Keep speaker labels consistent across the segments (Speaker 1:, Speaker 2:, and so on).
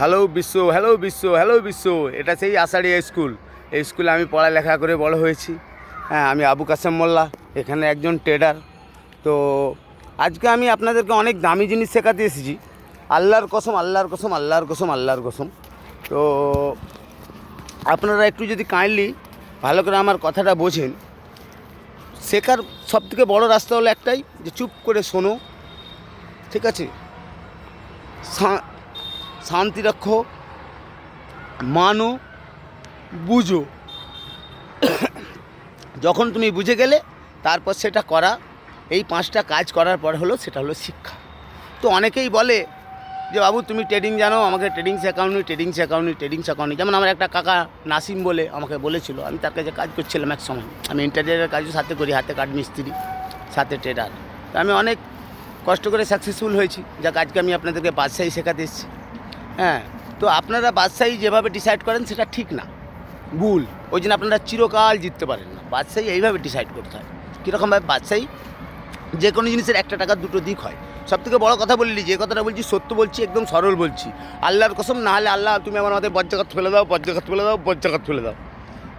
Speaker 1: Hello বিশ্ব hello বিশ্ব hello বিশ্ব। এটা সেই আষাঢ়িয়া স্কুল এই স্কুলে আমি পড়ালেখা করে বড় হয়েছি। হ্যাঁ আমি আবু কাসেম মোল্লা, এখানে একজন ট্রেডার তো আজকে আমি আপনাদেরকে অনেক দামি জিনিস শেখাতে এসেছি। আল্লাহর কসম আল্লাহর কসম আল্লাহর কসম আল্লাহর কসম। তো আপনারা একটু যদি কাইন্ডলি ভালো করে আমার কথাটা বোঝেন। শেখার সবথেকে বড় রাস্তা হলো একটাই, যে চুপ করে শোনো। ঠিক আছে? শা- শান্তি রাখো। মানো, বুঝো। যখন তুমি বুঝে গেলে, তারপর সেটা করা। এই পাঁচটা কাজ করার পর হলো, সেটা হলো শিক্ষা। তো অনেকেই বলে যে, বাবু, তুমি ট্রেডিং জানো, আমাকে ট্রেডিং শেখাওনি ট্রেডিং শেখাওনি ট্রেডিং শেখাওনি যেমন আমার একটা কাকা নাসিম বলে, আমাকে বলেছিল। আমি তার কাছে কাজ করছিলাম এক সময়। আমি ইন্টারনেটের কাজও সাথে করি, হাতে কাঠ মিস্ত্রি, সাথে ট্রেডার আমি অনেক কষ্ট করে সাকসেসফুল হয়েছি। যা কাজকে আমি আপনাদেরকে বাদশাহী শেখাতে এসেছি। হ্যাঁ তো আপনারা বাদশাহী যেভাবে ডিসাইড করেন, সেটা ঠিক না। ভুল। ওই জন্য আপনারা চিরকাল জিততে পারেন না। বাদশাহী এইভাবে ডিসাইড করতে হয়। কীরকমভাবে বাদশাহী? যে কোনো জিনিসের একটা টাকার দুটো দিক হয়। সব থেকে বড়ো কথা বললি, যে কথাটা বলছি, সত্য বলছি, একদম সরল বলছি। আল্লাহর কসম, না হলে আল্লাহ, তুমি আমার মাথায় বজ্জাকাত ফেলে দাও, বজ্জাকাত ফেলে দাও, বজ্জাকাত ফেলে দাও।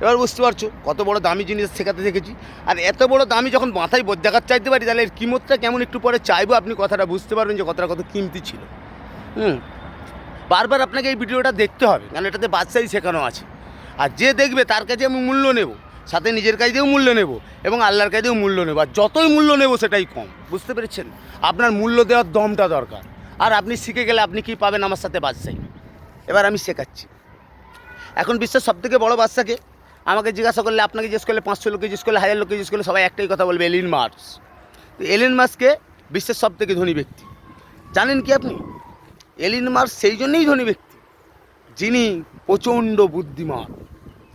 Speaker 1: এবার বুঝতে পারছ, কত বড় দামি জিনিস শেখাতে দেখেছি। আর এত বড় দামি যখন মাথায় বজ্জাকাত চাইতে পারি, তাহলে এর কিমতটা কেমন একটু পরে চাইব, আপনি কথাটা বুঝতে পারবেন যে কথাটা কত কিমতি ছিল। হুম? বারবার আপনাকে এই ভিডিওটা দেখতে হবে, কারণ এটাতে বাদশাহী শেখানো আছে। আর যে দেখবে তার কাছে আমি মূল্য নেব, সাথে নিজের কাজেও মূল্য নেব এবং আল্লাহর কাজেও মূল্য নেব, আর যতই মূল্য নেব সেটাই কম, বুঝতে পেরেছেন? আপনার মূল্য দেওয়ার দমটা দরকার। আর আপনি শিখে গেলে আপনি কি পাবেন আমার সাথে বাদশাহী? এবার আমি শেখাচ্ছি। এখন বিশ্বের সবথেকে বড় বাচ্চাকে আমাকে জিজ্ঞাসা করলে, আপনাকে জিজ্ঞেস করলে পাঁচশো লোককে জিজ্ঞেস করলে, হাজার লোককে জিজ্ঞেস করলে সবাই একটাই কথা বলবে, এলিন মার্স তো এলিন মার্সকে বিশ্বের সবথেকে ধনী ব্যক্তি। জানেন কি আপনি? এলিন মার্স সেই জন্যেই ধনী ব্যক্তি। যিনি প্রচণ্ড বুদ্ধিমান।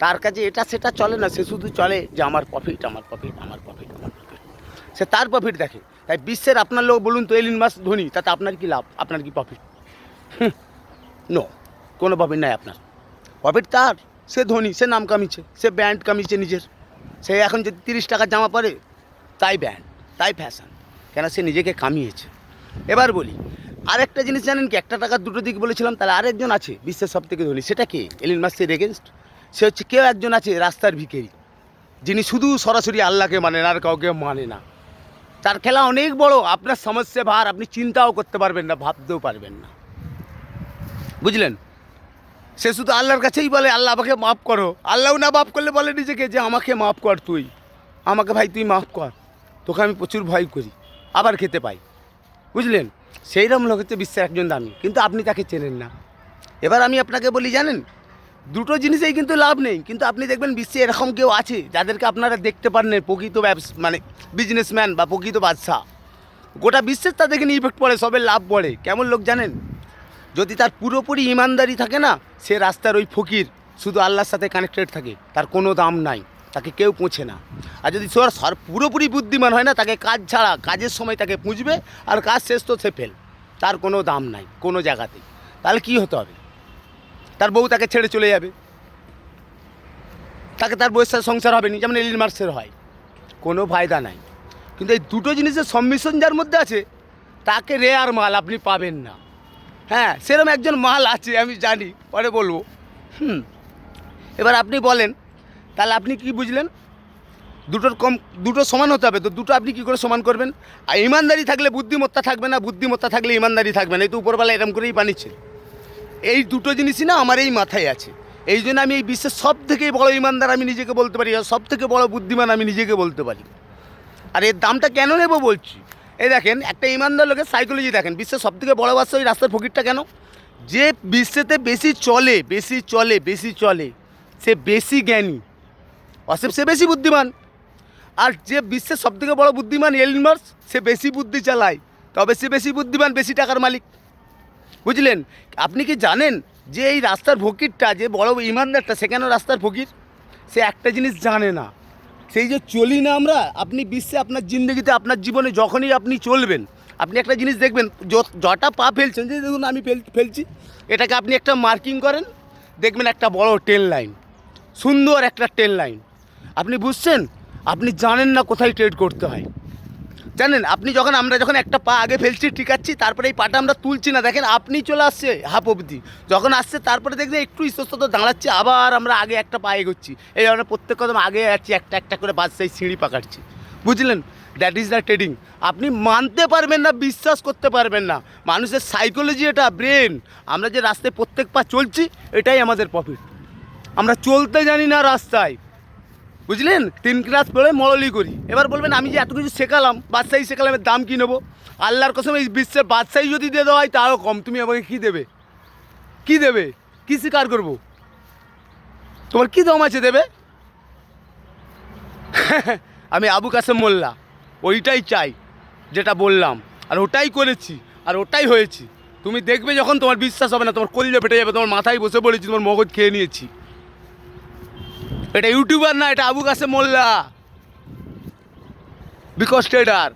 Speaker 1: তার কাছে এটা সেটা চলে না, সে শুধু চলে যে আমার প্রফিট আমার প্রফিট আমার প্রফিট আমার প্রফিট সে তার প্রফিট দেখে। তাই বিশ্বের আপনার লোক বলুন তো, এলিন মার্স ধনী, তাতে আপনার কি লাভ? আপনার কি প্রফিট নো কোনো প্রফিট নাই আপনার। প্রফিট তার, সে ধনী, সে নাম কামিয়েছে সে ব্যান্ড কামিয়েছে নিজের। সে এখন যদি তিরিশ টাকা জামা পরে, তাই ব্যান্ড তাই ফ্যাশন কেন সে নিজেকে কামিয়েছে? এবার বলি আরেকটা জিনিস জানেন কি? একটা টাকার দুটো দিক বলেছিলাম, তাহলে আরেকজন আছে, বিশ্বের সব থেকে ধনী। সেটা কে? এলিন মাসের এগেনস্ট সে হচ্ছে কেউ একজন আছে, রাস্তার ভিকেরি যিনি শুধু সরাসরি আল্লাহকে মানেন আর কাউকে মানে না। তার খেলা অনেক বড়, আপনার সমস্যা ভার, আপনি চিন্তাও করতে পারবেন না, ভাবতেও পারবেন না। বুঝলেন? সে শুধু আল্লাহর কাছেই বলে, আল্লাহ আমাকে মাফ করো। আল্লাহ না মাফ করলে বলে নিজেকে যে, আমাকে মাফ কর তুই। আমাকে ভাই, তুই মাফ কর। তোকে আমি প্রচুর ভয় করি। আবার খেতে পাই। বুঝলেন? সেই রকম লোক হচ্ছে বিশ্বের একজন দামি। কিন্তু আপনি তাকে চেনেন না। এবার আমি আপনাকে বলি, জানেন? দুটো জিনিসেই কিন্তু লাভ নেই। কিন্তু আপনি দেখবেন বিশ্বে এরকম কেউ আছে যাদেরকে আপনারা দেখতে পারেন প্রকৃত ব্যবস মানে বিজনেসম্যান বা প্রকৃত বাদশাহ। গোটা বিশ্বের তাদেরকে নিয়ে ইফেক্ট পড়ে, সবে লাভ পড়ে। কেমন লোক জানেন? যদি তার পুরোপুরি ইমানদারি থাকে না, সে রাস্তার ওই ফকির, শুধু আল্লাহর সাথে কানেক্টেড থাকে, তার কোনো দাম নাই। তাকে কেউ পৌঁছে না। আর যদি সর পুরোপুরি বুদ্ধিমান হয় না, তাকে কাজ ছাড়া কাজের সময় তাকে পুঁজবে, আর কাজ শেষ তো সে ফেল। তার কোনো দাম নাই, কোনো জায়গাতেই তাহলে কি হতে হবে? তার বউ তাকে ছেড়ে চলে যাবে। তাকে তার বউয়ের সাথে সংসার হবে না, যেমন এলিন মার্সের হয়। কোনো ফায়দা নাই। কিন্তু এই দুটো জিনিসের সম্মিশ্রণ যার মধ্যে আছে, তাকে রেয়ার মাল আপনি পাবেন না। হ্যাঁ সেরকম একজন মাল আছে, আমি জানি, পরে বলব। হুম। এবার আপনি বলেন তাহলে আপনি কি বুঝলেন? দুটোর কম দুটো সমান হতে হবে, তো দুটো আপনি কি করে সমান করবেন? আর ইমানদারি থাকলে বুদ্ধিমত্তা থাকবে না, বুদ্ধিমত্তা থাকলে ইমানদারি থাকবে না, এই তো উপরবেলা এরম করেই বানিয়েছে। এই দুটো জিনিসই না আমার এই মাথায় আছে। এই জন্য আমি এই বিশ্বের সব থেকে বড় ইমানদার আমি নিজেকে বলতে পারি, আর সব থেকে বড় বুদ্ধিমান আমি নিজেকে বলতে পারি। আর এর দামটা কেন নেব বলছি? এই দেখেন, একটা ইমানদার লোকের সাইকোলজি দেখেন, বিশ্বের সব থেকে বড় বাচ্চা ওই রাস্তার ফকিরটা কেন? যে বিশ্বেতে বেশি চলে বেশি চলে বেশি চলে, সে বেশি জ্ঞানী। অসেব সে বেশি বুদ্ধিমান। আর যে বিশ্বের সব থেকে বড় বুদ্ধিমান এলিমার্স সে বেশি বুদ্ধি চালায়। তবে সে বেশি বুদ্ধিমান, বেশি টাকার মালিক। বুঝলেন? আপনি কি জানেন যে এই রাস্তার ফকিরটা, যে বড় ইমানদারটা সেখানেও রাস্তার ফকির? সে একটা জিনিস জানে না। সেই যে চলি না আমরা, আপনি বিশ্বে আপনার জিন্দগিতে, আপনার জীবনে যখনই আপনি চলবেন, আপনি একটা জিনিস দেখবেন যটা পা ফেলছেন, যে দেখুন আমি ফেল, ফেলছি, এটাকে আপনি একটা মার্কিং করেন, দেখবেন একটা বড় ট্রেন লাইন, সুন্দর একটা ট্রেন লাইন। আপনি বুঝছেন? আপনি জানেন না কোথায় ট্রেড করতে হয়। জানেন, আপনি যখন আমরা যখন একটা পা আগে ফেলছি টিকাচ্ছি তারপরে এই পাটা আমরা তুলছি না, দেখেন আপনি চলে আসছে হাফ অবধি। যখন আসছে, তারপরে দেখবে একটু ইস্তস্ত দাঁড়াচ্ছি, আবার আমরা আগে একটা পা এগোচ্ছি। এই আমরা প্রত্যেক কদম আগে যাচ্ছি একটা একটা করে বাদশাহী সিঁড়ি পাকাচ্ছি। বুঝলেন? দ্যাট ইজ দ্য ট্রেডিং আপনি মানতে পারবেন না, বিশ্বাস করতে পারবেন না। মানুষের সাইকোলজি এটা ব্রেন আমরা যে রাস্তায় প্রত্যেক পা চলছি, এটাই আমাদের প্রফিট আমরা চলতে জানি না রাস্তায়। বুঝলেন? তিন ক্লাস পড়ে মরলি করি। এবার বলবেন, আমি যে এত কিছু শেখালাম, বাদশাহী শেখালাম দাম কী নেব? আল্লাহর কসম, এই বিশ্বের বাদশাহী যদি দিয়ে দেওয়া হয় তাও কম। তুমি আমাকে কী দেবে? কী দেবে? কী স্বীকার করব? তোমার কী দম আছে দেবে? আমি আবু কাসেম মোল্লা। ওইটাই চাই, যেটা বললাম। আর ওটাই করেছি, আর ওটাই হয়েছি। তুমি দেখবে যখন তোমার বিশ্বাস হবে না, তোমার কলিজা ফেটে যাবে, তোমার মাথায় বসে পড়েছি, তোমার মগজ খেয়ে নিয়েছি। এটা ইউটিউবার না এটা আবু কাছে মোল্লা। Because tedder